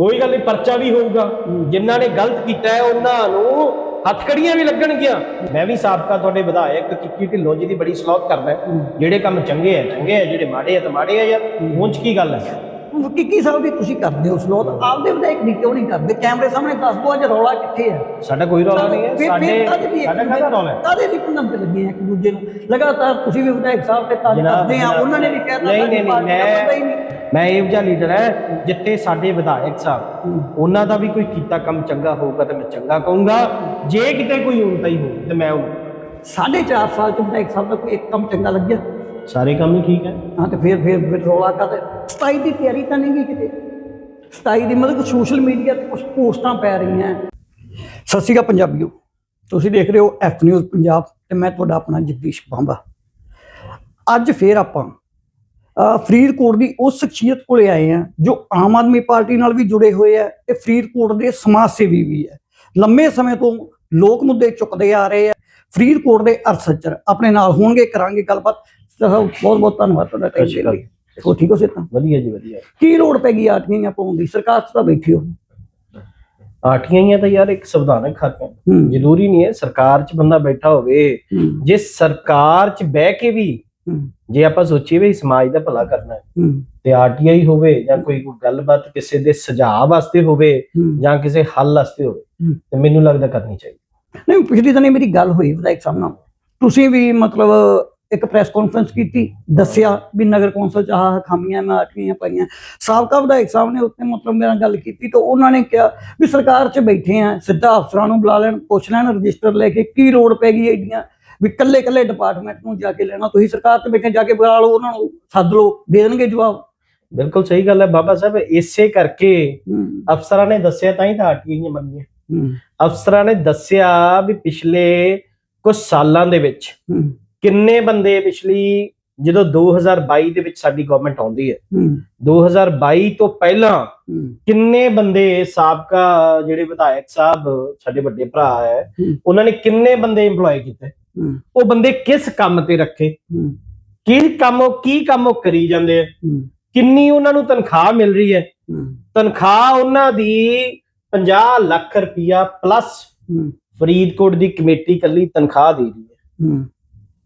ਕੋਈ ਗੱਲ ਨਹੀਂ ਪਰਚਾ ਵੀ ਹੋਊਗਾ। ਜਿਨ੍ਹਾਂ ਨੇ ਗਲਤ ਕੀਤਾ ਹੈ ਉਹਨਾਂ ਨੂੰ ਹੱਥਕੜੀਆਂ ਵੀ ਲੱਗਣਗੀਆਂ। ਮੈਂ ਵੀ ਸਾਬਕਾ ਤੁਹਾਡੇ ਵਿਧਾਇਕ ਕਿੱਕੀ ਢਿੱਲੋਂ ਜੀ ਦੀ ਬੜੀ ਸਲਾਹ ਕਰਦਾ ਜਿਹੜੇ ਕੰਮ ਚੰਗੇ ਆ ਚੰਗੇ ਆ ਜਿਹੜੇ ਮਾੜੇ ਆ ਤਾਂ ਮਾੜੇ ਆ ਯਾਰ। ਉਂਝ ਕੀ ਗੱਲ ਹੈ? ਕਿੱਕੀ ਸਾਹਿਬ ਵੀ ਤੁਸੀਂ ਕਰਦੇ ਹੋ ਸਲੋਤ ਆਪਦੇ ਵਿਧਾਇਕ ਨਹੀਂ ਕਿਉਂ ਨਹੀਂ ਕਰਦੇ? ਕੈਮਰੇ ਸਾਹਮਣੇ ਦੱਸ ਦੋ ਅੱਜ ਰੌਲਾ ਕਿੱਥੇ ਹੈ? ਸਾਡਾ ਕੋਈ ਰੌਲਾ ਨਹੀਂ ਹੈ। ਸਾਡੇ ਸਾਡਾ ਕਾਹਦਾ ਰੌਲਾ ਹੈ? ਕਾਹਦੇ ਲਈ ਪੰਨਮ ਤੇ ਲੱਗੇ ਆ ਇੱਕ ਦੂਜੇ ਨੂੰ? ਲਗਾਤਾਰ ਤੁਸੀਂ ਵੀ ਵਿਧਾਇਕ ਸਾਹਿਬ ਤੇ ਤਾਂ ਜਨਾਬ, ਦੱਸਦੇ ਆ ਉਹਨਾਂ ਨੇ ਵੀ ਕਹਿਤਾ ਨਹੀਂ ਦਾ ਨਹੀਂ ਮੈਂ ਮੈਂ ਇਹ ਜਿਹਾ ਲੀਡਰ ਹੈ ਜਿੱਥੇ ਸਾਡੇ ਵਿਧਾਇਕ ਸਾਹਿਬ ਉਹਨਾਂ ਦਾ ਵੀ ਕੋਈ ਕੀਤਾ ਕੰਮ ਚੰਗਾ ਹੋਊਗਾ ਤੇ ਮੈਂ ਚੰਗਾ ਕਹੂੰਗਾ ਜੇ ਕਿਤੇ ਕੋਈ ਉਲਟਾ ਹੀ ਹੋ ਤੇ ਮੈਂ ਉਹਨੂੰ ਸਾਢੇ ਚਾਰ ਸਾਲ ਚ ਵਿਧਾਇਕ ਸਾਹਿਬ ਦਾ ਕੋਈ ਇੱਕ ਕੰਮ ਚੰਗਾ ਲੱਗਿਆ? ਸਾਰੇ ਕੰਮ ਹੀ ਠੀਕ ਹੈ। ਹਾਂ ਤੇ ਫਿਰ ਫਿਰ ਰੌਲਾ ਕਾਹਦੇ 27 ਦੀ ਤਿਆਰੀ ਤਾਂ ਨਹੀਂ ਗਈ ਕਿਤੇ? 27 ਦੀ ਮਤਲਬ ਸੋਸ਼ਲ ਮੀਡੀਆ ਤੇ ਕੁਝ ਪੋਸਟਾਂ ਪੈ ਰਹੀਆਂ ਸਤਿ ਸ਼੍ਰੀ ਅਕਾਲ ਪੰਜਾਬੀਓ ਤੁਸੀਂ ਦੇਖ ਰਹੇ ਹੋ ਐਫ ਨਿਊਜ਼ ਪੰਜਾਬ ਤੇ ਮੈਂ ਤੁਹਾਡਾ ਆਪਣਾ ਜਗਦੀਸ਼ ਬਾਂਬਾ। ਅੱਜ ਫੇਰ ਆਪਾਂ ਫਰੀਦਕੋਟ ਦੀ ਉਸ ਸ਼ਖਸੀਅਤ ਕੋਲੇ ਆਏ ਆ ਜੋ ਆਮ ਆਦਮੀ ਪਾਰਟੀ ਨਾਲ ਵੀ ਜੁੜੇ ਹੋਏ ਆ ਤੇ ਫਰੀਦਕੋਟ ਦੇ ਸਮਾਜ ਸੇਵੀ ਵੀ ਹੈ ਲੰਮੇ ਸਮੇਂ ਤੋਂ ਲੋਕ ਮੁੱਦੇ ਚੁੱਕਦੇ ਆ ਰਹੇ ਆ। ਫਰੀਦਕੋਟ ਦੇ ਅਰਸਚਰ ਆਪਣੇ ਨਾਲ ਹੋਣਗੇ ਕਰਾਂਗੇ ਗੱਲਬਾਤ। ਬਹੁਤ ਬਹੁਤ ਧੰਨਵਾਦ ਤੁਹਾਡਾ ਟਾਈਮ ਦੇਣ ਲਈ ਹੋ ਠੀਕ ਹੋ ਸਿੱਧਾ ਵਧੀਆ ਜੀ ਵਧੀਆ। ਕੀ ਲੋੜ ਪੈ ਗਈ ਆਟੀਆਂ ਪਾਉਣ ਦੀ? ਸਰਕਾਰ 'ਚ ਤਾਂ ਬੈਠੀ ਹੋ। ਆਠੀਆਂ ਹੀ ਆ ਤਾਂ ਯਾਰ ਇੱਕ ਸੰਵਿਧਾਨਕ ਹੱਕ ਹੈ ਹੂੰ। ਜ਼ਰੂਰੀ ਨਹੀਂ ਹੈ ਸਰਕਾਰ 'ਚ ਬੰਦਾ ਬੈਠਾ ਹੋਵੇ। ਜੇ ਸਰਕਾਰ 'ਚ ਬਹਿ ਕੇ ਵੀ ਜੇ ਆਪਾਂ ਸੋਚੀਏ ਵੀ ਸਮਾਜ ਦਾ ਭਲਾ ਕਰਨਾ ਹੈ ਤੇ ਆਰਟੀਆਈ ਹੋਵੇ ਜਾਂ ਕੋਈ ਕੋਈ ਗੱਲਬਾਤ ਕਿਸੇ ਦੇ ਸੁਝਾਅ ਵਾਸਤੇ ਹੋਵੇ ਜਾਂ ਕਿਸੇ ਹੱਲ ਵਾਸਤੇ ਹੋਵੇ। ਤੇ ਮੈਨੂੰ ਲੱਗਦਾ ਕਰਨੀ ਚਾਹੀਦੀ। ਨਹੀਂ ਪਿਛਲੀ ਨਹੀਂ ਮੇਰੀ ਗੱਲ ਹੋਈ ਵਿਧਾਇਕ ਸਾਹਿਬ ਨਾਲ। ਤੁਸੀਂ ਵੀ ਮਤਲਬ ਇੱਕ ਪ੍ਰੈਸ ਕਾਨਫਰੰਸ ਕੀਤੀ ਦੱਸਿਆ ਵੀ ਨਗਰ ਕੌਂਸਲ ਚ ਆਹ ਖਾਮੀਆਂ ਮੈਂ ਆਟੀਆਂ ਪਾਈਆਂ। ਸਾਬਕਾ ਵਿਧਾਇਕ ਸਾਹਿਬ ਨੇ ਉੱਤੇ ਮਤਲਬ ਮੇਰੇ ਗੱਲ ਕੀਤੀ ਤਾਂ ਉਹਨਾਂ ਨੇ ਕਿਹਾ ਵੀ ਸਰਕਾਰ 'ਚ ਬੈਠੇ ਆ ਸਿੱਧਾ ਅਫਸਰਾਂ ਨੂੰ ਬੁਲਾ ਲੈਣ ਪੁੱਛ ਲੈਣ ਰਜਿਸਟਰ ਲੈ ਕੇ ਕੀ ਲੋੜ ਪੈ ਗਈ ਐਡੀਆਂ ਵੀ ਕੱਲੇ ਕੱਲੇ ਡਿਪਾਰਟਮੈਂਟ ਨੂੰ ਜਾ ਕੇ ਲੈਣਾ ਤੁਸੀਂ ਸਰਕਾਰ 'ਚ ਬੈਠੇ ਜਾ ਕੇ ਬੁਲਾ ਲਓ ਉਹਨਾਂ ਨੂੰ ਸੱਦ ਲਓ ਦੇ ਦੇਣਗੇ ਜਵਾਬ। ਬਿਲਕੁਲ ਸਹੀ ਗੱਲ ਹੈ ਬਾਬਾ ਸਾਹਿਬ ਇਸੇ ਕਰਕੇ ਅਫਸਰਾਂ ਨੇ ਦੱਸਿਆ ਤਾਂ ਹੀ ਤਾਂ ਆਰਟੀਆਈਆਂ ਬਣੀਆਂ। ਹੂੰ। ਅਫਸਰਾਂ ਨੇ ਦੱਸਿਆ ਵੀ ਪਿਛਲੇ ਕੁਝ ਸਾਲਾਂ ਦੇ ਵਿੱਚ ਕਿੰਨੇ ਬੰਦੇ ਪਿਛਲੀ ਜਦੋਂ 2022 ਦੇ ਵਿੱਚ ਸਾਡੀ ਗਵਰਨਮੈਂਟ ਆਉਂਦੀ ਹੈ ਹੂੰ। 2022 ਤੋਂ ਪਹਿਲਾਂ ਕਿੰਨੇ ਬੰਦੇ ਸਾਬਕਾ ਜਿਹੜੇ ਵਿਧਾਇਕ ਸਾਹਿਬ ਸਾਡੇ ਵੱਡੇ ਭਰਾ ਹੈ। ਉਹਨਾਂ ਨੇ ਕਿੰਨੇ ਬੰਦੇ EMPLOY ਕੀਤੇ? ਉਹ ਬੰਦੇ ਕਿਸ ਕੰਮ ਤੇ ਰੱਖੇ? ਕੀ ਕੰਮ ਉਹ ਕੀ ਕੰਮ ਉਹ ਕਰੀ ਜਾਂਦੇ ਆ? ਕਿੰਨੀ ਉਹਨਾਂ ਨੂੰ ਤਨਖਾਹ ਮਿਲ ਰਹੀ ਹੈ? ਤਨਖਾਹ ਉਹਨਾਂ ਦੀ 50 ਲੱਖ ਰੁਪਇਆ ਪਲੱਸ ਫਰੀਦਕੋਟ ਦੀ ਕਮੇਟੀ ਕੱਲੀ ਤਨਖਾਹ ਦੇ ਰਹੀ ਹੈ।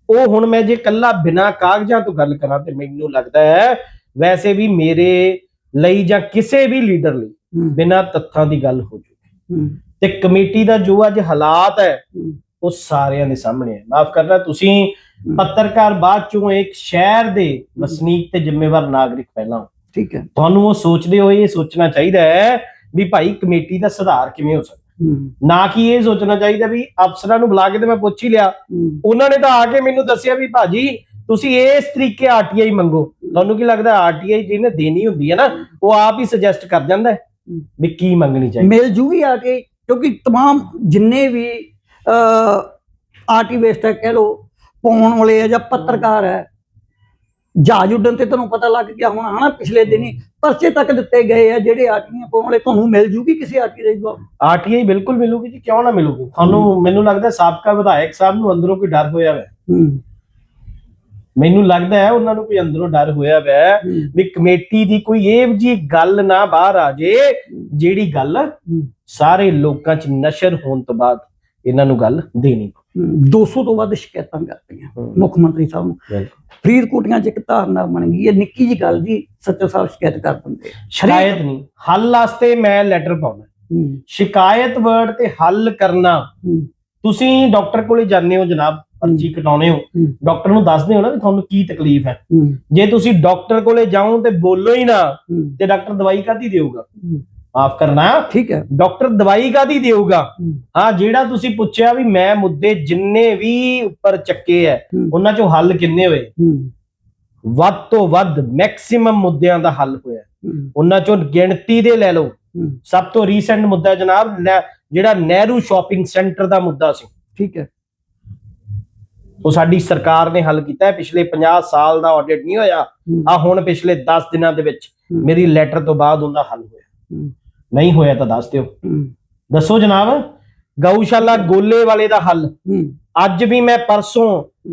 ਉਹ ਹੁਣ ਮੈਂ ਜੇ ਕੱਲਾ ਬਿਨਾ ਕਾਗਜ਼ਾਂ ਤੋਂ ਗੱਲ ਕਰਾਂ ਤੇ ਮੈਨੂੰ ਲੱਗਦਾ ਹੈ ਵੈਸੇ ਵੀ ਮੇਰੇ ਲਈ ਜਾਂ ਕਿਸੇ ਵੀ ਲੀਡਰ ਲਈ ਬਿਨਾ ਤੱਥਾਂ ਦੀ ਗੱਲ ਹੋ ਜੂਗੀ ਤੇ ਕਮੇਟੀ ਦਾ ਜੋ ਅੱਜ ਹਾਲਾਤ ਹੂੰ। ਉਹ ਸਾਰਿਆਂ ਦੇ ਸਾਹਮਣੇ ਹੈ ਮਾਫ ਕਰਨਾ ਤੁਸੀਂ ਹੂੰ। ਪੱਤਰਕਾਰ ਬਾਅਦ ਚੋਂ ਇੱਕ ਸ਼ਹਿਰ ਦੇ ਵਸਨੀਕ ਤੇ ਜ਼ਿੰਮੇਵਾਰ ਨਾਗਰਿਕ ਪਹਿਲਾਂ ਹੋ। ਠੀਕ ਹੈ ਤੁਹਾਨੂੰ ਉਹ ਸੋਚਦੇ ਹੋਏ ਇਹ ਸੋਚਣਾ ਚਾਹੀਦਾ ਹੈ ਵੀ ਭਾਈ ਕਮੇਟੀ ਦਾ ਸੁਧਾਰ ਕਿਵੇਂ ਹੋ ਸਕਦਾ ਹੂੰ ਨਾ ਕਿ ਇਹ ਸੋਚਣਾ ਚਾਹੀਦਾ ਵੀ ਅਫਸਰਾਂ ਨੂੰ ਬੁਲਾ ਕੇ ਤੇ ਮੈਂ ਪੁੱਛ ਹੀ ਲਿਆ ਹੂੰ ਉਹਨਾਂ ਨੇ ਤਾਂ ਆ ਕੇ ਮੈਨੂੰ ਦੱਸਿਆ ਵੀ ਭਾਜੀ ਤੁਸੀਂ ਇਸ ਤਰੀਕੇ ਆਰਟੀਆਈ ਮੰਗੋ ਤੁਹਾਨੂੰ ਕੀ ਲੱਗਦਾ ਆਰਟੀਆਈ ਜਿਹਨੇ ਦੇਣੀ ਹੁੰਦੀ ਹੈ ਨਾ ਉਹ ਆਪ ਹੀ ਸੁਜੈਸਟ ਕਰ ਜਾਂਦਾ ਹੈ ਵੀ ਕੀ ਮੰਗਣੀ ਚਾਹੀਦੀ ਮਿਲ ਜੂਗੀ ਆ ਕੇ ਕਿਉਂਕਿ तमाम ਜਿੰਨੇ ਵੀ ਆਰਟੀਵੇਸਟ ਹੈ ਕਹਿ ਲੋ ਪਾਉਣ ਵਾਲੇ ਆ ਜਾਂ ਪੱਤਰਕਾਰ ਹੈ। ਜਹਾਜ਼ ਉੱਡਣ ਤੇ ਤੁਹਾਨੂੰ ਪਤਾ ਲੱਗ ਗਿਆ ਹੋਣਾ ਹਨਾ ਪਿਛਲੇ ਦਿਨੀ ਪਰਚੇ ਤੱਕ ਦਿੱਤੇ ਗਏ ਆ ਜਿਹੜੇ ਆਰਟੀਆਂ ਪਾਉਣ ਵਾਲੇ ਤੁਹਾਨੂੰ ਮਿਲ ਜੂਗੀ ਕਿਸੇ ਆਰਟੀ ਦੇ ਜਵਾਬ? ਆਰਟੀਆਈ ਬਿਲਕੁਲ ਮਿਲੂਗੀ ਜੀ ਕਿਉਂ ਨਾ ਮਿਲੂਗੀ? ਤੁਹਾਨੂੰ ਮੈਨੂੰ ਲੱਗਦਾ ਸਾਬਕਾ ਵਿਧਾਇਕ ਸਾਹਿਬ ਨੂੰ ਅੰਦਰੋਂ ਕੋਈ ਡਰ ਹੋਇਆ ਹੈ ਹੂੰ ਮੈਨੂੰ ਲੱਗਦਾ ਹੈ ਉਹਨਾਂ ਨੂੰ ਕੋਈ ਅੰਦਰੋਂ ਡਰ ਹੋਇਆ ਹੈ ਹੂੰ, ਵੀ ਕਮੇਟੀ ਦੀ ਕੋਈ ਇਹ ਜੀ ਗੱਲ ਨਾ ਬਾਹਰ ਆ ਜੇ ਜਿਹੜੀ ਗੱਲ ਹੂੰ, ਸਾਰੇ ਲੋਕਾਂ 'ਚ ਨਸ਼ਰ ਹੋਣ ਤੋਂ ਬਾਅਦ। ਇਹਨਾਂ ਨੂੰ ਗੱਲ ਦੇਣੀ ਹੂੰ। 200 ਤੋਂ ਵੱਧ ਸ਼ਿਕਾਇਤਾਂ ਕਰਤੀਆਂ। ਮੁੱਖ ਮੰਤਰੀ ਸਾਹਿਬ ਨੂੰ। ਫਰੀਦਕੋਟੀਆਂ 'ਚ ਇੱਕ ਧਾਰਨਾ ਬਣ ਗਈ ਹੈ ਨਿੱਕੀ ਜੀ ਗੱਲ ਜੀ ਸੱਚਾ ਸਾਹਿਬ ਸ਼ਿਕਾਇਤ ਕਰ ਦਿੰਦੇ ਸ਼ਿਕਾਇਤ ਨਹੀਂ ਹੱਲ ਵਾਸਤੇ ਮੈਂ ਲੈਟਰ ਪਾਉਣਾ। ਸ਼ਿਕਾਇਤ ਵਰਡ ਤੇ ਹੱਲ ਕਰਨਾ। ਤੁਸੀਂ ਡਾਕਟਰ ਕੋਲੇ ਜਾਂਦੇ ਹੋ ਜਨਾਬ ਪਰਚੀ ਕਟਾਉਣੇ ਹੋ। ਡਾਕਟਰ ਨੂੰ ਦੱਸਦੇ ਹੋ ਨਾ ਵੀ ਤੁਹਾਨੂੰ ਕੀ ਤਕਲੀਫ ਹੈ। ਜੇ ਤੁਸੀਂ ਡਾਕਟਰ ਕੋਲੇ ਜਾਓ ਤੇ ਬੋਲੋ ਹੀ ਨਾ ਤੇ ਡਾਕਟਰ ਦਵਾਈ ਕਾਦੀ ਦੇਊਗਾ। ਮਾਫ ਕਰਨਾ। ਠੀਕ ਹੈ। ਡਾਕਟਰ ਦਵਾਈ ਕਾਦੀ ਦੇਊਗਾ? ਹੂੰ, ਜਿਹੜਾ ਤੁਸੀਂ ਪੁੱਛਿਆ ਵੀ ਮੈਂ ਮੁੱਦੇ ਜਿੰਨੇ ਵੀ ਉੱਪਰ ਚੱਕੇ ਐ ਉਹਨਾਂ ਚੋਂ ਹੱਲ ਕਿੰਨੇ ਹੋਏ? ਵੱਧ ਤੋਂ ਵੱਧ ਮੈਕਸਿਮਮ ਮੁੱਦਿਆਂ ਦਾ ਹੱਲ ਹੋਇਆ। ਉਹਨਾਂ ਚੋਂ ਗਿਣਤੀ ਦੇ ਲੈ ਲਓ। ਸਭ ਤੋਂ ਰੀਸੈਂਟ ਮੁੱਦਾ ਜਨਾਬ ਜਿਹੜਾ ਨਹਿਰੂ ਸ਼ਾਪਿੰਗ ਸੈਂਟਰ ਦਾ ਮੁੱਦਾ ਸੀ। ਠੀਕ ਹੈ। ਉਹ ਸਾਡੀ ਸਰਕਾਰ ਨੇ ਹੱਲ ਕੀਤਾ ਹੈ। ਪਿਛਲੇ 50 ਸਾਲ ਦਾ ਆਡਿਟ ਨਹੀਂ ਹੋਇਆ। ਆ ਹੁਣ ਪਿਛਲੇ 10 ਦਿਨਾਂ ਦੇ ਵਿੱਚ। ਮੇਰੀ ਲੈਟਰ ਤੋਂ ਬਾਅਦ ਉਹਦਾ ਹੱਲ ਹੋਇਆ। ਨਹੀਂ ਹੋਇਆ ਤਾਂ ਦੱਸ ਦਿਓ। ਦੱਸੋ ਜਨਾਬ ਗਊਸ਼ਾਲਾ ਗੋਲੇ ਵਾਲੇ ਦਾ ਹੱਲ। ਅੱਜ ਵੀ ਮੈਂ ਪਰਸੋਂ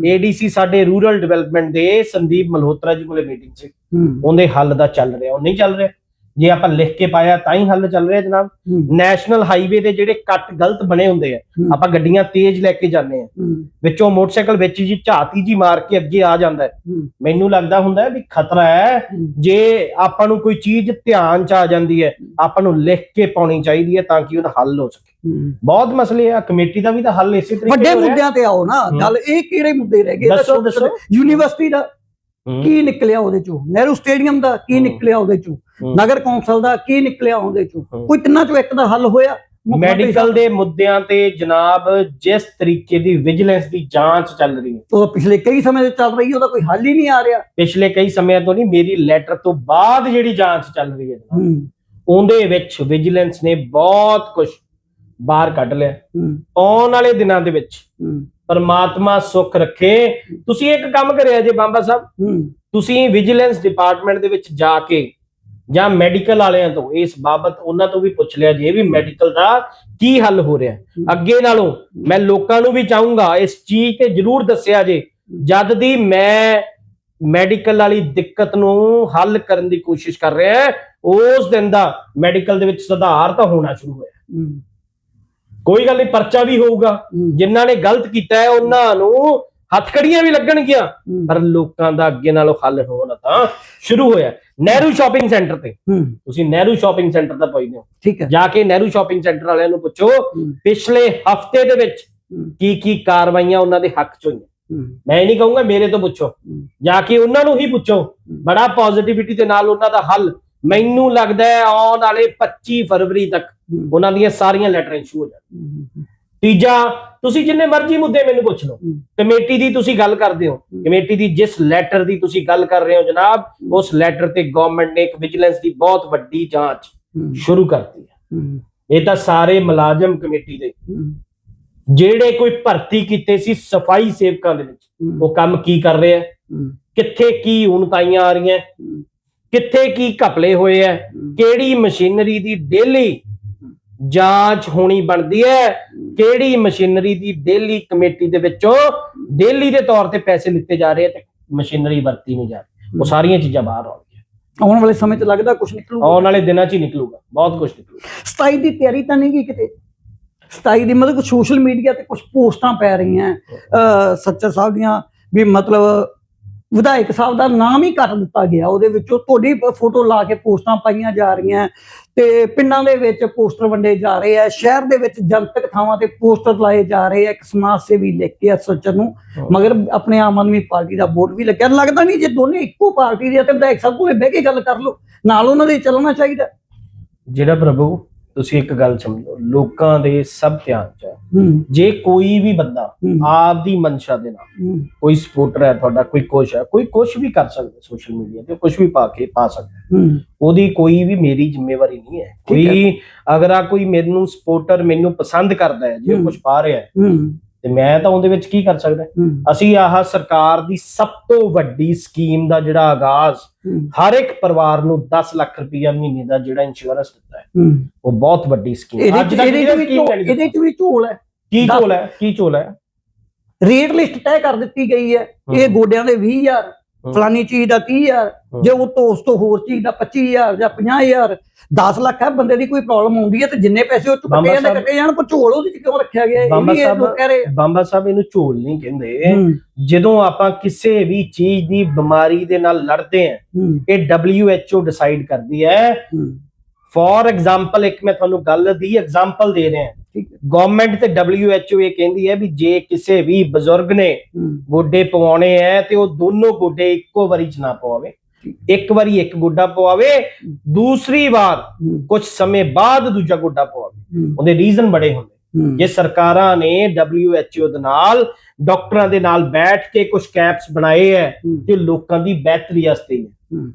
ਏਡੀਸੀ ਸਾਡੇ ਰੂਰਲ ਡਿਵੈਲਪਮੈਂਟ ਦੇ ਸੰਦੀਪ ਮਲਹੋਤਰਾ ਜੀ ਕੋਲੇ ਮੀਟਿੰਗ ਸੀ ਉਹਦੇ ਹੱਲ ਦਾ ਚੱਲ ਰਿਹਾ ਉਹ ਨਹੀਂ ਚੱਲ ਰਿਹਾ। ਜੇ ਆਪਾਂ ਲਿਖ ਕੇ ਪਾਇਆ ਤਾਂ ਹੀ ਹੱਲ ਚੱਲ ਰਿਹਾ ਜਨਾਬ। ਨੈਸ਼ਨਲ ਹਾਈਵੇ ਦੇ ਜਿਹੜੇ ਕੱਟ ਗਲਤ ਬਣੇ ਹੁੰਦੇ ਆ। ਆਪਾਂ ਗੱਡੀਆਂ ਤੇਜ਼ ਲੈ ਕੇ ਜਾਂਦੇ ਆ। ਵਿੱਚੋਂ ਮੋਟਰਸਾਈਕਲ ਵਿੱਚ ਜੀ ਝਾਤੀ ਜੀ ਮਾਰ ਕੇ ਅੱਗੇ ਆ ਜਾਂਦਾ ਮੈਨੂੰ ਲੱਗਦਾ ਹੁੰਦਾ ਵੀ ਖਤਰਾ ਹੈ। ਜੇ ਆਪਾਂ ਨੂੰ ਕੋਈ ਚੀਜ਼ ਧਿਆਨ ਚ ਆ ਜਾਂਦੀ ਹੈ ਆਪਾਂ ਨੂੰ ਲਿਖ ਕੇ ਪਾਉਣੀ ਚਾਹੀਦੀ ਹੈ ਤਾਂ ਕਿ ਉਹਦਾ ਹੱਲ ਹੋ ਸਕੇ। ਬਹੁਤ ਮਸਲੇ ਆ ਕਮੇਟੀ ਦਾ ਵੀ ਤਾਂ ਹੱਲ ਇਸੇ ਤਰੀਕੇ ਵੱਡੇ। ਮੁੱਦਿਆਂ ਤੇ ਆਓ ਨਾ। ਗੱਲ ਇਹ ਕਿਹੜੇ ਮੁੱਦੇ ਰਹਿ ਗਏ? ਦੱਸੋ, ਦੱਸੋ। ਯੂਨੀਵਰਸਿਟੀ ਦਾ ਕੀ ਨਿਕਲਿਆ ਉਹਦੇ ਚੋਂ? ਨਹਿਰੂ ਸਟੇਡੀਅਮ ਦਾ ਕੀ। ਨਿਕਲਿਆ ਉਹਦੇ ਚੋਂ। ਨਗਰ ਕੌਂਸਲ ਦਾ ਕੀ ਨਿਕਲਿਆ ਉਹਦੇ ਚੋਂ। ਕੋਈ ਤਿੰਨਾਂ ਚੋਂ ਇੱਕ ਦਾ ਹੱਲ ਹੋਇਆ? ਮੈਡੀਕਲ ਦੇ ਮੁੱਦਿਆਂ ਤੇ ਜਨਾਬ ਜਿਸ ਤਰੀਕੇ ਦੀ ਵਿਜੀਲੈਂਸ ਦੀ ਜਾਂਚ ਚੱਲ ਰਹੀ ਹੈ। ਉਹ ਪਿਛਲੇ ਕਈ ਸਮੇਂ ਤੋਂ ਚੱਲ ਰਹੀ ਹੈ, ਉਹਦਾ ਕੋਈ ਹੱਲ ਹੀ ਨਹੀਂ ਆ ਰਿਹਾ। ਪਿਛਲੇ ਕਈ ਸਮਿਆਂ ਤੋਂ ਨਹੀਂ ਮੇਰੀ ਲੈਟਰ ਤੋਂ ਬਾਅਦ ਜਿਹੜੀ ਜਾਂਚ ਚੱਲ ਰਹੀ ਹੈ ਜਨਾਬ। ਉਹਦੇ ਵਿੱਚ ਵਿਜੀਲੈਂਸ ਨੇ ਬਹੁਤ ਕੁਝ ਬਾਹਰ ਕੱਢ ਲਿਆ। ਆਉਣ ਵਾਲੇ ਦਿਨਾਂ ਦੇ ਵਿੱਚ ਪਰਮਾਤਮਾ ਸੁੱਖ ਰੱਖੇ। ਤੁਸੀਂ ਇੱਕ ਕੰਮ ਕਰਿਆ ਜੇ ਬਾਂਬਾ ਸਾਹਿਬ? ਤੁਸੀਂ ਵਿਜੀਲੈਂਸ ਡਿਪਾਰਟਮੈਂਟ ਦੇ ਵਿੱਚ ਜਾ ਕੇ ਜਾਂ ਮੈਡੀਕਲ ਵਾਲਿਆਂ ਤੋਂ ਇਸ ਬਾਬਤ ਉਹਨਾਂ ਤੋਂ ਵੀ ਪੁੱਛ ਲਿਆ ਜੇ ਵੀ ਮੈਡੀਕਲ ਦਾ ਕੀ ਹੱਲ ਹੋ ਰਿਹਾ। ਅੱਗੇ ਨਾਲੋਂ ਮੈਂ ਲੋਕਾਂ ਨੂੰ ਵੀ ਚਾਹੂੰਗਾ ਇਸ ਚੀਜ਼ ਤੇ ਜਰੂਰ ਦੱਸਿਆ ਜੇ ਜਦ ਦੀ ਮੈਂ ਮੈਡੀਕਲ ਵਾਲੀ ਦਿੱਕਤ ਨੂੰ ਹੱਲ ਕਰਨ ਦੀ ਕੋਸ਼ਿਸ਼ ਕਰ ਰਿਹਾ ਉਸ ਦਿਨ ਦਾ ਮੈਡੀਕਲ ਦੇ ਵਿੱਚ ਸੁਧਾਰ ਤਾਂ ਹੋਣਾ ਸ਼ੁਰੂ ਹੋਇਆ। ਕੋਈ ਗੱਲ ਨਹੀਂ ਪਰਚਾ ਵੀ ਹੋਊਗਾ। ਜਿਨ੍ਹਾਂ ਨੇ ਗਲਤ ਕੀਤਾ ਹੈ ਉਹਨਾਂ ਨੂੰ ਹੱਥਕੜੀਆਂ ਵੀ ਲੱਗਣਗੀਆਂ। ਪਰ ਲੋਕਾਂ ਦਾ ਅੱਗੇ ਨਾਲੋਂ ਹੱਲ ਹੋਣਾ ਤਾਂ ਸ਼ੁਰੂ ਹੋਇਆ ਨਹਿਰੂ ਸ਼ਾਪਿੰਗ ਸੈਂਟਰ ਤੇ। ਤੁਸੀਂ ਨਹਿਰੂ ਸ਼ਾਪਿੰਗ ਸੈਂਟਰ ਦਾ ਪੁੱਛਦੇ ਹੋ। ਠੀਕ ਹੈ। ਜਾ ਕੇ ਨਹਿਰੂ ਸ਼ਾਪਿੰਗ ਸੈਂਟਰ ਵਾਲਿਆਂ ਨੂੰ ਪੁੱਛੋ ਪਿਛਲੇ ਹਫ਼ਤੇ ਦੇ ਵਿੱਚ ਕੀ ਕੀ ਕਾਰਵਾਈਆਂ ਉਹਨਾਂ ਦੇ ਹੱਕ ਚ ਹੋਈਆਂ। ਮੈਂ ਇਹ ਨਹੀਂ ਕਹੂੰਗਾ ਮੇਰੇ ਤੋਂ ਪੁੱਛੋ। ਜਾ ਕੇ ਉਹਨਾਂ ਨੂੰ ਹੀ ਪੁੱਛੋ। ਬੜਾ ਪੋਜ਼ਿਟਿਵਿਟੀ ਦੇ ਨਾਲ ਉਹਨਾਂ ਦਾ ਹੱਲ ਮੈਨੂੰ ਲੱਗਦਾ ਹੈ ਆਉਣ ਵਾਲੇ 25 ਫਰਵਰੀ ਤੱਕ ਉਹਨਾਂ ਦੀਆਂ ਸਾਰੀਆਂ ਲੈਟਰਾਂ ਸ਼ੁਰੂ ਹੋ ਜਾਣ। ਹੂੰ ਤੀਜਾ ਤੁਸੀਂ ਜਿੰਨੇ ਮਰਜ਼ੀ ਮੁੱਦੇ ਮੈਨੂੰ ਪੁੱਛ ਲਓ। ਕਮੇਟੀ ਦੀ ਤੁਸੀਂ ਗੱਲ ਕਰਦੇ ਹੋ। ਕਮੇਟੀ ਦੀ ਜਿਸ ਲੈਟਰ ਦੀ ਤੁਸੀਂ ਗੱਲ ਕਰ ਰਹੇ ਹੋ ਜਨਾਬ ਉਸ ਲੈਟਰ ਤੇ ਗਵਰਨਮੈਂਟ ਨੇ ਇੱਕ ਵਿਜੀਲੈਂਸ ਦੀ ਬਹੁਤ ਵੱਡੀ ਜਾਂਚ ਸ਼ੁਰੂ ਕਰਤੀ ਹੈ। ਇਹ ਤਾਂ ਸਾਰੇ ਮੁਲਾਜ਼ਮ ਕਮੇਟੀ ਦੇ। ਜਿਹੜੇ ਕੋਈ ਭਰਤੀ ਕੀਤੇ ਸੀ ਸਫ਼ਾਈ ਸੇਵਕਾਂ ਦੇ ਵਿੱਚ ਉਹ ਕੰਮ ਕੀ ਕਰ ਰਹੇ ਆ ਕਿੱਥੇ ਕੀ ਉਣਤਾਈਆਂ ਆ ਰਹੀਆਂ? ਕਿੱਥੇ ਕੀ ਘਪਲੇ ਹੋਏ ਆ ਕਿਹੜੀ ਮਸ਼ੀਨਰੀ ਦੀ ਡੇਲੀ ਜਾਂਚ ਹੋਣੀ ਬਣਦੀ ਹੈ ਕਿਹੜੀ ਮਸ਼ੀਨਰੀ ਦੀ ਡੇਲੀ ਕਮੇਟੀ ਦੇ ਵਿੱਚੋਂ ਡੇਲੀ ਦੇ ਤੌਰ ਤੇ ਪੈਸੇ ਲਿੱਤੇ ਜਾ ਰਹੇ ਤੇ ਮਸ਼ੀਨਰੀ ਵਰਤੀ ਨਹੀਂ ਜਾ ਰਹੀ? ਉਹ ਸਾਰੀਆਂ ਚੀਜ਼ਾਂ ਬਾਹਰ ਆਉਣਗੀਆਂ। ਆਉਣ ਵਾਲੇ ਸਮੇਂ 'ਚ ਲੱਗਦਾ ਕੁਝ ਨਿਕਲੂਗਾ। ਆਉਣ ਵਾਲੇ ਦਿਨਾਂ 'ਚ ਹੀ ਨਿਕਲੂਗਾ। ਬਹੁਤ ਕੁਝ ਨਿਕਲੂਗਾ। 27 ਦੀ ਤਿਆਰੀ ਤਾਂ ਨਹੀਂ ਗਈ ਕਿਤੇ? 27 ਦੀ ਮਤਲਬ ਸੋਸ਼ਲ ਮੀਡੀਆ ਤੇ ਕੁਝ ਪੋਸਟਾਂ ਪੈ ਰਹੀਆਂ। ਸੱਚਾ ਸਾਹਿਬ ਦੀਆਂ ਵੀ ਮਤਲਬ ਵਿਧਾਇਕ ਸਾਹਿਬ ਦਾ ਨਾਮ ਹੀ ਕੱਟ ਦਿੱਤਾ ਗਿਆ। ਉਹਦੇ ਵਿੱਚੋਂ ਤੁਹਾਡੀ ਫੋਟੋ ਲਾ ਕੇ ਪੋਸਟਾਂ ਪਾਈਆਂ ਜਾ ਰਹੀਆਂ ਤੇ ਪਿੰਡਾਂ ਦੇ ਵਿੱਚ ਪੋਸਟਰ ਵੰਡੇ ਜਾ ਰਹੇ ਆ ਸ਼ਹਿਰ ਦੇ ਵਿੱਚ ਜਨਤਕ ਥਾਵਾਂ ਤੇ ਪੋਸਟਰ ਲਾਏ ਜਾ ਰਹੇ ਆ ਇੱਕ ਸਮਾਜ ਸੇਵੀ ਲਿਖ ਕੇ ਸੱਚਰ ਨੂੰ। ਮਗਰ ਆਪਣੇ ਆਮ ਆਦਮੀ ਪਾਰਟੀ ਦਾ ਵੋਟ ਵੀ ਲੱਗਿਆ। ਲੱਗਦਾ ਨਹੀਂ ਜੇ ਦੋਨੇ ਇੱਕੋ ਪਾਰਟੀ ਦੇ ਆ ਤੇ ਵਿਧਾਇਕ ਸਾਹਿਬ ਕੋਲੇ ਬਹਿ ਕੇ ਗੱਲ ਕਰ ਲਓ। ਨਾਲ ਉਹਨਾਂ ਦੇ ਚੱਲਣਾ ਚਾਹੀਦਾ। ਜਿਹੜਾ ਪ੍ਰਭੂ ਤੁਸੀਂ ਇੱਕ ਗੱਲ ਸਮਝੋ ਲੋਕਾਂ ਦੇ ਸਭ ਧਿਆਨ 'ਚ ਹੈ। ਹੂੰ। ਜੇ ਕੋਈ ਵੀ ਬੰਦਾ ਹੂੰ। ਆਪ ਦੀ ਮਨਸ਼ਾ ਦੇ ਨਾਲ ਹੂੰ। ਕੋਈ ਸਪੋਰਟਰ ਹੈ ਤੁਹਾਡਾ ਕੋਈ ਕੁਛ ਹੈ ਕੋਈ ਕੁਛ ਵੀ ਕਰ ਸਕਦਾ ਸੋਸ਼ਲ ਮੀਡੀਆ ਤੇ ਕੁਛ ਵੀ ਪਾ ਕੇ ਪਾ ਸਕਦਾ। ਹੂੰ। ਉਹਦੀ ਕੋਈ ਵੀ ਮੇਰੀ ਜ਼ਿੰਮੇਵਾਰੀ ਨਹੀਂ ਹੈ। ਠੀਕ ਹੈ। ਕੋਈ ਅਗਰ ਆ ਕੋਈ ਮੈਨੂੰ ਸਪੋਰਟਰ ਮੈਨੂੰ ਪਸੰਦ ਕਰਦਾ ਹੈ ਜੇ ਹੂੰ। ਕੁਝ ਪਾ ਰਿਹਾ ਹੈ ਹੂੰ। ਤੇ ਮੈਂ ਤਾਂ ਉਹਦੇ ਵਿੱਚ ਕੀ ਕਰ ਸਕਦਾ? ਅਸੀਂ ਆਹ ਸਰਕਾਰ ਦੀ ਸਭ ਤੋਂ ਵੱਡੀ ਸਕੀਮ ਦਾ ਜਿਹੜਾ ਆਗਾਜ਼ ਹਰ ਇੱਕ ਪਰਿਵਾਰ ਨੂੰ 10 ਲੱਖ ਰੁਪਈਆ ਮਹੀਨੇ ਦਾ ਜਿਹੜਾ ਇੰਸ਼ੋਰੈਂਸ ਦਿੱਤਾ ਹੈ। ਉਹ ਬਹੁਤ ਵੱਡੀ ਸਕੀਮ ਅੱਜ ਤੱਕ ਇਹਦੇ ਚ ਵੀ ਝੋਲ- ਨਹੀਂ ਇਹਦੇ ਚ ਵੀ ਝੋਲ ਹੈ। ਕੀ ਝੋਲ ਹੈ? ਕੀ ਝੋਲ ਹੈ? ਰੇਟ ਲਿਸਟ ਤੈਅ ਕਰ ਦਿੱਤੀ ਗਈ ਹੈ। ਇਹ ਗੋਡਿਆਂ ਦੇ 20000 ਹੂੰ। ਫਲਾਨੀ ਚੀਜ਼ ਦਾ 30000 ਹੂੰ। ਜੇ ਉਹ ਤੋਂ ਉਸ ਤੋਂ ਹੋਰ ਚੀਜ਼ ਦਾ 25000 ਜਾਂ 50000 10 ਲੱਖ ਹੈ ਬੰਦੇ ਦੀ ਕੋਈ ਪ੍ਰੋਬਲਮ ਹੁੰਦੀ ਹੈ ਤੇ ਜਿੰਨੇ ਪੈਸੇ ਉਹ ਚ ਕੱਟੇ ਜਾਂਦੇ ਕੱਟੇ ਜਾਣ ਝੋਲ ਉਹਦੇ ਚ ਕਿਉਂ ਰੱਖਿਆ ਗਿਆ? ਇਹ ਇਹ ਸਾਹਿਬ- ਲੋਕ ਕਹਿ ਰਹੇ ਆ। ਬਾਬਾ ਸਾਹਿਬ ਇਹਨੂੰ ਝੋਲ ਨਹੀਂ ਕਹਿੰਦੇ। ਜਦੋਂ ਆਪਾਂ ਕਿਸੇ ਵੀ ਚੀਜ਼ ਦੀ ਬਿਮਾਰੀ ਦੇ ਨਾਲ ਲੜਦੇ ਹਾਂ ਹੂੰ। ਇਹ WHO ਡਿਸਾਈਡ ਕਰਦੀ ਹੈ। ਫੋਰ ਐਗਜ਼ਾਮਪਲ ਇੱਕ ਮੈਂ ਤੁਹਾਨੂੰ ਗੱਲ ਦੀ ਐਗਜ਼ਾਮਪਲ ਦੇ ਰਿਹਾ। ਗਵਰਨਮੈਂਟ ਤੇ WHO ਇਹ ਕਹਿੰਦੀ ਹੈ ਵੀ ਜੇ ਕਿਸੇ ਵੀ ਬਜ਼ੁਰਗ ਨੇ ਗੋਡੇ ਪਵਾਉਣੇ ਐ ਤੇ ਉਹ ਦੋਨੋਂ ਗੋਡੇ ਇੱਕੋ ਵਾਰੀ ਚ ਨਾ ਪਵਾਵੇ। ਇੱਕ ਵਾਰੀ ਇੱਕ ਗੋਡਾ ਪਵਾਵੇ ਦੂਸਰੀ ਵਾਰ ਕੁਝ ਸਮੇਂ ਬਾਅਦ ਦੂਜਾ ਗੋਡਾ ਪਵਾਵੇ। ਉਹਦੇ ਰੀਜ਼ਨ ਬੜੇ ਹੁੰਦੇ। ਜੇ ਸਰਕਾਰਾਂ ਨੇ WHO ਦੇ ਨਾਲ ਡਾਕਟਰਾਂ ਦੇ ਨਾਲ ਬੈਠ ਕੇ ਕੁਝ ਕੈਂਪਸ ਬਣਾਏ ਐ ਤੇ ਲੋਕਾਂ ਦੀ ਬਿਹਤਰੀ ਵਾਸਤੇ ਹੂੰ।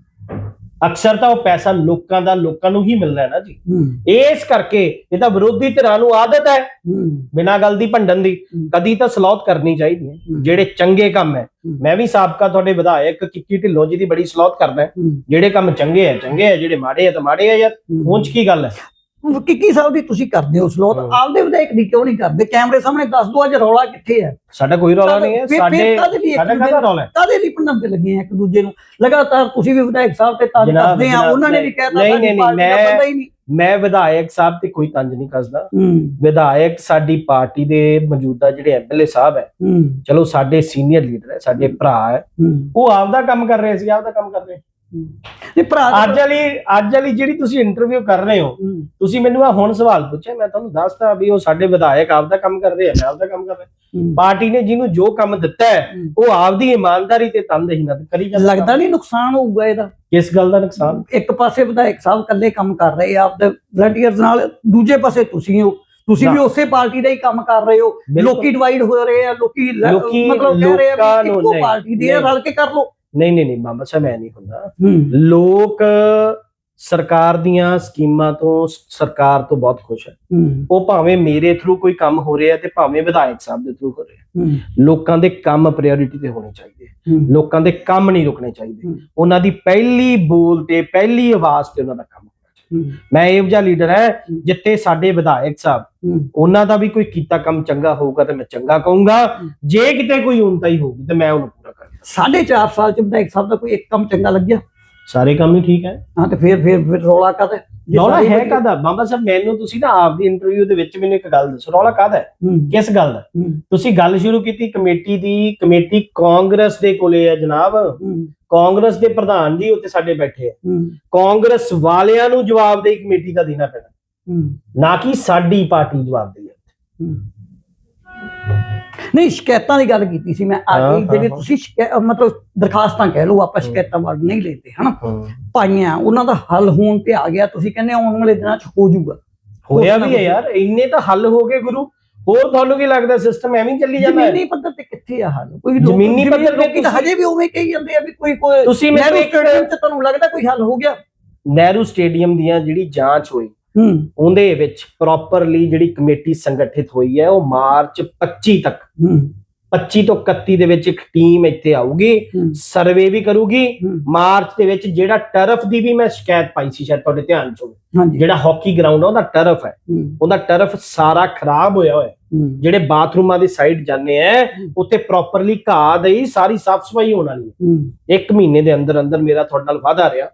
ਅਕਸਰ ਤਾਂ ਉਹ ਪੈਸਾ ਲੋਕਾਂ ਦਾ ਲੋਕਾਂ ਨੂੰ ਹੀ ਮਿਲਦਾ ਹੈ ਨਾ ਜੀ। ਇਸ ਕਰਕੇ ਇਹ ਤਾਂ ਵਿਰੋਧੀ ਧਿਰਾਂ ਨੂੰ ਆਦਤ ਹੈ। ਬਿਨਾਂ ਗੱਲ ਦੀ ਭੰਡਣ ਦੀ। ਕਦੀ ਤਾਂ ਸਲੌਤ ਕਰਨੀ ਚਾਹੀਦੀ ਹੈ। ਜਿਹੜੇ ਚੰਗੇ ਕੰਮ ਹੈ। ਮੈਂ ਵੀ ਸਾਬਕਾ ਤੁਹਾਡੇ ਵਿਧਾਇਕ ਕਿੱਕੀ ਢਿੱਲੋਂ ਜੀ ਦੀ ਬੜੀ ਸਲੌਤ ਕਰਦਾ। ਹੂੰ। ਜਿਹੜੇ ਕੰਮ ਚੰਗੇ ਹੈ ਚੰਗੇ ਹੈ ਜਿਹੜੇ ਮਾੜੇ ਹੈ ਤਾਂ ਮਾੜੇ ਹੈ ਯਾਰ। ਉਂਝ ਕੀ ਗੱਲ ਹੈ? ਕਿੱਕੀ ਸਾਹਿਬ ਦੀ ਤੁਸੀਂ ਕਰਦੇ ਹੋ ਸਲੋਤ। ਆਪਦੇ ਵਿਧਾਇਕ ਦੀ ਕਿਉਂ ਨਹੀਂ ਕਰਦੇ? ਕੈਮਰੇ ਸਾਹਮਣੇ ਦੱਸ ਦੋ ਅੱਜ ਰੌਲਾ ਕਿੱਥੇ ਹੈ। ਸਾਡਾ ਕੋਈ ਰੌਲਾ ਨਹੀਂ ਹੈ ਸਾਡੇ ਕਾਹਦੇ ਸਾਡਾ ਕਾਹਦਾ ਰੌਲਾ ਹੈ? ਕਾਦੇ ਲਈ ਪੰਡਮ ਤੇ ਲੱਗੇ ਆ ਇੱਕ ਦੂਜੇ ਨੂੰ? ਲਗਾਤਾਰ ਤੁਸੀਂ ਵੀ ਵਿਧਾਇਕ ਸਾਹਿਬ ਤੇ ਤੰਜ ਦੱਸਦੇ ਆ ਉਹਨਾਂ ਨੇ ਵੀ ਕਹਿਤਾ ਨਹੀਂ, ਨਹੀਂ, ਮੈਂ- ਮੈਂ ਵਿਧਾਇਕ ਸਾਹਿਬ ਤੇ ਕੋਈ ਤੰਜ ਨਹੀਂ ਕੱਸਦਾ। ਵਿਧਾਇਕ ਸਾਡੀ ਪਾਰਟੀ ਦੇ ਮੌਜੂਦਾ ਜਿਹੜੇ ਐਮਐਲਏ ਸਾਹਿਬ ਹੈ ਚਲੋ ਸਾਡੇ ਸੀਨੀਅਰ ਲੀਡਰ ਹੈ ਸਾਡੇ ਭਰਾ ਹੂੰ। ਉਹ ਆਪਦਾ ਕੰਮ ਕਰ ਰਹੇ ਸੀ ਆਪਦਾ ਕੰਮ ਕਰ ਰਹੇ। ਤੇ ਭਰਾ ਅੱਜ ਵਾਲੀ ਅੱਜ ਵਾਲੀ ਜਿਹੜੀ ਤੁਸੀਂ ਇੰਟਰਵਿਊ ਕਰ ਰਹੇ ਹੋ ਤੁਸੀਂ ਮੈਨੂੰ ਆ ਹੁਣ ਸਵਾਲ ਪੁੱਛਿਆ ਮੈਂ ਤੁਹਾਨੂੰ ਦੱਸਤਾ ਵੀ ਉਹ ਸਾਡੇ ਵਿਧਾਇਕ ਆਪਦਾ ਕੰਮ ਕਰ ਰਹੇ ਆ ਮੈਂ ਆਪਦਾ ਕੰਮ ਕਰ ਰਿਹਾ। ਪਾਰਟੀ ਨੇ ਜਿਹਨੂੰ ਜੋ ਕੰਮ ਦਿੱਤਾ ਹੈ। ਉਹ ਆਪਦੀ ਇਮਾਨਦਾਰੀ ਤੇ ਤਨਦੇਹੀ ਨਾਲ ਕਰੀ ਜਾਂਦਾ ਲੱਗਦਾ ਨਹੀਂ ਨੁਕਸਾਨ ਹੋਊਗਾ ਇਹਦਾ ਕਿਸ ਗੱਲ ਦਾ ਨੁਕਸਾਨ ਇੱਕ ਪਾਸੇ ਵਿਧਾਇਕ ਸਾਹਿਬ ਇਕੱਲੇ ਕੰਮ ਕਰ ਰਹੇ ਆ ਆਪਦੇ ਵਲੰਟੀਅਰਸ ਨਾਲ ਦੂਜੇ ਪਾਸੇ ਤੁਸੀਂ ਹੋ ਤੁਸੀਂ ਵੀ। ਉਸੇ ਪਾਰਟੀ ਦਾ ਹੀ ਕੰਮ ਕਰ ਰਹੇ ਹੋ। ਲੋਕੀ ਡਿਵਾਈਡ ਹੋ ਰਹੇ ਆ ਲੋਕੀ ਲ- ਮਤਲਬ ਕਹਿ ਰਹੇ ਆ ਇੱਕੋ ਪਾਰਟੀ ਦੇ। ਰਲ ਕੇ ਕਰ ਲਓ ਨਹੀਂ ਨਹੀਂ ਨਹੀਂ ਮਾਮਾ ਸਾਹਿਬ ਐ ਨਹੀਂ ਹੁੰਦਾ। ਲੋਕ ਸਰਕਾਰ ਦੀਆਂ ਸਕੀਮਾਂ ਤੋਂ ਸਰਕਾਰ ਤੋਂ ਬਹੁਤ ਖੁਸ਼ ਹੈ। ਉਹ ਭਾਵੇਂ ਮੇਰੇ ਥਰੂ ਕੋਈ ਕੰਮ ਹੋ ਰਿਹਾ ਤੇ ਭਾਵੇਂ ਵਿਧਾਇਕ ਸਾਹਿਬ ਦੇ ਥਰੂ ਹੋ ਰਿਹਾ। ਲੋਕਾਂ ਦੇ ਕੰਮ ਪ੍ਰਾਇੋਰਟੀ ਤੇ ਹੋਣੇ ਚਾਹੀਦੇ। ਲੋਕਾਂ ਦੇ ਕੰਮ ਨਹੀਂ ਰੁਕਣੇ ਚਾਹੀਦੇ। ਉਹਨਾਂ ਦੀ ਪਹਿਲੀ ਬੋਲ ਤੇ ਪਹਿਲੀ ਆਵਾਜ਼ ਤੇ ਉਹਨਾਂ ਦਾ ਕੰਮ ਮੈਂ ਇਹੋ ਜਿਹਾ ਲੀਡਰ ਹੈ ਜਿੱਥੇ ਸਾਡੇ ਵਿਧਾਇਕ ਸਾਹਿਬ ਉਹਨਾਂ ਦਾ ਵੀ ਕੋਈ ਕੀਤਾ ਕੰਮ ਚੰਗਾ ਹੋਊਗਾ ਤੇ ਮੈਂ ਚੰਗਾ ਕਹੂੰਗਾ। ਜੇ ਕਿਤੇ ਕੋਈ ਉਨਤਾ ਹੀ ਹੋਊਗੀ ਤੇ ਮੈਂ ਉਹਨੂੰ ਪੂਰਾ ਕਰਾਂਗਾ ਸਾਢੇ ਚਾਰ ਸਾਲ ਚ ਵਿਧਾਇਕ ਸਾਹਿਬ ਦਾ ਕੋਈ ਇੱਕ ਕੰਮ ਚੰਗਾ ਲੱਗਿਆ? ਸਾਰੇ ਕੰਮ ਹੀ ਠੀਕ ਹੈ। ਹਾਂ ਤੇ ਫਿਰ ਫਿਰ ਰੌਲਾ ਕਾਹਦਾ? ਰੌਲਾ ਹੈ ਕਾਦਾ ਬਾਬਾ ਸਾਹਿਬ ਮੈਨੂੰ ਤੁਸੀਂ ਨਾ ਆਪਦੀ ਇੰਟਰਵਿਊ ਦੇ ਵਿੱਚ ਮੈਨੂੰ ਇੱਕ ਗੱਲ ਦੱਸੋ। ਰੌਲਾ ਕਾਦਾ ਕਿਸ ਗੱਲ ਦਾ? ਤੁਸੀਂ ਗੱਲ ਸ਼ੁਰੂ ਕੀਤੀ ਕਮੇਟੀ ਦੀ ਕਮੇਟੀ ਕਾਂਗਰਸ ਦੇ ਕੋਲੇ ਹੈ ਜਨਾਬ। ਕਾਂਗਰਸ ਦੇ ਪ੍ਰਧਾਨ ਜੀ ਉੱਥੇ ਸਾਡੇ ਬੈਠੇ ਆ। ਕਾਂਗਰਸ ਵਾਲਿਆਂ ਨੂੰ ਜਵਾਬਦੇਹੀ ਕਮੇਟੀ ਦਾ ਦੇਣਾ ਪੈਣਾ। ਨਾ ਕਿ ਸਾਡੀ ਪਾਰਟੀ ਜਵਾਬਦੇਹੀ ਹੈ। ਨਹੀਂ ਸ਼ਿਕਾਇਤਾਂ ਦੀ ਗੱਲ ਕੀਤੀ ਸੀ ਮੈਂ ਆ ਜਿਹੜੇ ਤੁਸੀਂ ਮਤਲਬ ਦਰਖਾਸਤਾਂ ਕਹਿ ਲਓ ਆਪਾਂ ਸ਼ਿਕਾਇਤਾਂ ਵਰਡ ਨਹੀਂ ਲੈਂਦੇ ਹਨਾ? ਪਾਈਆਂ ਉਹਨਾਂ ਦਾ ਹੱਲ ਹੋਣ ਤੇ ਆ ਗਿਆ ਤੁਸੀਂ ਕਹਿੰਦੇ ਆਉਣ ਵਾਲੇ ਦਿਨਾਂ 'ਚ ਹੋ ਜਾਊਗਾ। ਹੋਇਆ ਵੀ ਹੈ ਯਾਰ ਇੰਨੇ ਤਾਂ ਹੱਲ ਹੋ ਗਏ ਗੁਰੂ। ਹੋਰ ਤੁਹਾਨੂੰ ਕੀ ਲੱਗਦਾ ਸਿਸਟਮ ਐਵੇਂ ਹੀ ਚੱਲੀ ਜਾਂਦਾ ਹੈ? ਜ਼ਮੀਨੀ ਪੱਧਰ ਤੇ ਕਿੱਥੇ ਆ ਹੱਲ? ਕੋਈ ਲੋਕ- ਜ਼ਮੀਨੀ ਜ਼ਮੀਨੀ ਪੱਧਰ ਤੇ ਲੋਕੀ ਤਾਂ ਤੁਸੀਂ- ਹਜੇ ਵੀ ਉਵੇਂ ਕਹੀ ਜਾਂਦੇ ਆ ਵੀ ਕੋਈ ਕੋਈ ਤੁਸੀਂ ਮੈਨੂੰ ਇੱਕ ਸਟੇਡੀਅਮ 'ਚ ਤੁਹਾਨੂੰ ਲੱਗਦਾ ਕੋਈ ਹੱਲ ਹੋ ਗਿਆ? ਨਹਿਰੂ ਸਟੇਡੀਅਮ ਦੀਆਂ ਜਿਹੜੀ ਜਾਂਚ ਹੋਈ ਉਹਦੇ ਵਿੱਚ ਪ੍ਰੋਪਰਲੀ ਜਿਹੜੀ ਕਮੇਟੀ ਸੰਗਠਿਤ ਹੋਈ ਹੈ ਉਹ ਮਾਰਚ 25 ਤੱਕ। ਹੂੰ। 25 ਤੋਂ 31 ਦੇ ਵਿੱਚ ਇੱਕ ਟੀਮ ਇੱਥੇ ਆਊਗੀ ਸਰਵੇ ਵੀ ਕਰੂਗੀ। ਮਾਰਚ ਦੇ ਵਿੱਚ ਜਿਹੜਾ ਟਰਫ ਦੀ ਵੀ ਮੈਂ ਸ਼ਿਕਾਇਤ ਪਾਈ ਸੀ ਸ਼ਾਇਦ ਤੁਹਾਡੇ ਧਿਆਨ ਚ। ਹੋਵੇ ਜਿਹੜਾ ਹਾਕੀ ਗਰਾਊਂਡ ਆ ਉਹਦਾ ਟਰਫ ਹੈ। ਉਹਦਾ ਟਰਫ ਸਾਰਾ ਖਰਾਬ ਹੋਇਆ ਹੋਇਆ। ਜਿਹੜੇ ਬਾਥਰੂਮਾਂ ਦੀ ਸਾਈਡ ਜਾਂਦੇ ਆ ਉੱਥੇ ਪ੍ਰੋਪਰਲੀ ਘਾਹ ਦੀ ਸਾਰੀ ਸਾਫ਼ ਸਫ਼ਾਈ ਹੋਣ ਵਾਲੀ ਇੱਕ ਮਹੀਨੇ ਦੇ ਅੰਦਰ ਅੰਦਰ ਮੇਰਾ ਤੁਹਾਡੇ ਨਾਲ ਵਾਅਦਾ ਰਿਹਾ।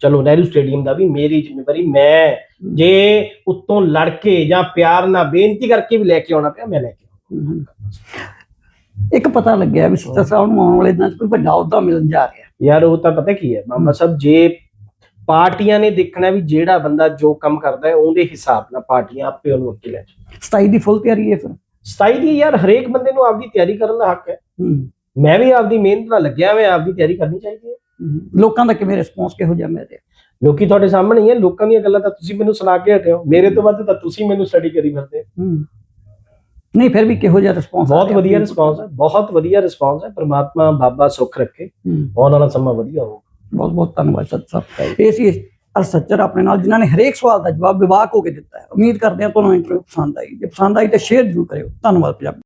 ਚਲੋ ਨਹਿਰੂ ਸਟੇਡੀਅਮ ਦਾ ਵੀ ਮੇਰੀ ਜ਼ਿੰਮੇਵਾਰੀ ਮੈਂ। ਜੇ ਉੱਤੋਂ ਲੜ ਕੇ ਜਾਂ ਪਿਆਰ ਨਾਲ ਬੇਨਤੀ ਕਰਕੇ ਵੀ ਲੈ ਕੇ ਆਉਣਾ ਪਿਆ ਮੈਂ ਲੈ ਕੇ। ਇੱਕ ਪਤਾ ਲੱਗਿਆ ਵੀ ਸੱਤਾ ਸਾਹਿਬ ਨੂੰ ਆਉਣ ਵਾਲੇ ਦਿਨਾਂ 'ਚ ਕੋਈ ਵੱਡਾ ਅਹੁਦਾ ਮਿਲਣ ਜਾ ਰਿਹਾ। ਯਾਰ ਉਹ ਤਾਂ ਪਤਾ ਕੀ ਹੈ ਮਾਮਾ ਸਾਹਿਬ ਜੇ ਪਾਰਟੀਆਂ ਨੇ ਦੇਖਣਾ ਵੀ ਜਿਹੜਾ ਬੰਦਾ ਜੋ ਕੰਮ ਕਰਦਾ ਹੈ ਉਹਦੇ ਹਿਸਾਬ ਨਾਲ ਪਾਰਟੀਆਂ ਆਪੇ ਉਹਨੂੰ ਅੱਗੇ ਲੈ ਜਾਣ। 27 ਦੀ ਫੁੱਲ ਤਿਆਰੀ ਹੈ ਫਿਰ? 27 ਦੀ ਯਾਰ ਹਰੇਕ ਬੰਦੇ ਨੂੰ ਆਪਦੀ ਤਿਆਰੀ ਕਰਨ ਦਾ ਹੱਕ ਹੈ। ਮੈਂ ਵੀ ਆਪਦੀ ਮਿਹਨਤ ਨਾਲ ਲੱਗਿਆ ਮੈਂ ਆਪਦੀ ਤਿਆਰੀ ਕਰਨੀ ਚਾਹੀਦੀ ਹੈ। ਲੋਕਾਂ ਦਾ ਕਿਵੇਂ ਰਿਸਪੌਂਸ ਕਿਹੋ ਜਿਹਾ ਮਿਲ ਰਿਹਾ? ਲੋਕੀ ਤੁਹਾਡੇ ਸਾਹਮਣੇ ਹੀ ਹੈ ਲੋਕਾਂ ਦੀਆਂ ਗੱਲਾਂ ਤਾਂ ਤੁਸੀਂ ਮੈਨੂੰ ਸੁਣਾ ਕੇ ਹਟਿਓ ਮੇਰੇ ਤੋਂ ਵੱਧ ਤਾਂ ਤੁਸੀਂ ਮੈਨੂੰ ਸਟੱਡੀ ਕਰੀ ਫਿਰਦੇ। ਨਹੀਂ ਫਿਰ ਵੀ ਕਿਹੋ ਜਿਹਾ ਰਿਸਪੌਂਸ ਬਹੁਤ ਵਧੀਆ ਰਿਸਪਾਂਸ ਹੈ ਬਹੁਤ ਵਧੀਆ ਰਿਸਪਾਂਸ ਹੈ ਪ੍ਰਮਾਤਮਾ ਬਾਬਾ ਸੁੱਖ ਰੱਖੇ। ਆਉਣ ਵਾਲਾ ਸਮਾਂ ਵਧੀਆ ਹੋਊਗਾ। ਬਹੁਤ ਬਹੁਤ ਧੰਨਵਾਦ ਸੱਤ ਸਾਹਿਬ ਇਹ ਸੀ ਅਰ ਸੱਚਰ ਆਪਣੇ ਨਾਲ ਜਿਨ੍ਹਾਂ ਨੇ ਹਰੇਕ ਸਵਾਲ ਦਾ ਜਵਾਬ ਵਿਵਾਕ ਹੋ ਕੇ ਦਿੱਤਾ ਹੈ। ਉਮੀਦ ਕਰਦੇ ਹਾਂ ਤੁਹਾਨੂੰ ਇੰਟਰਵਿਊ ਪਸੰਦ ਆਈ। ਜੇ ਪਸੰਦ ਆਈ ਤਾਂ ਸ਼ੇਅਰ ਜ਼ਰੂਰ ਕਰਿਓ। ਧੰਨਵਾਦ ਪੰਜਾਬੀ।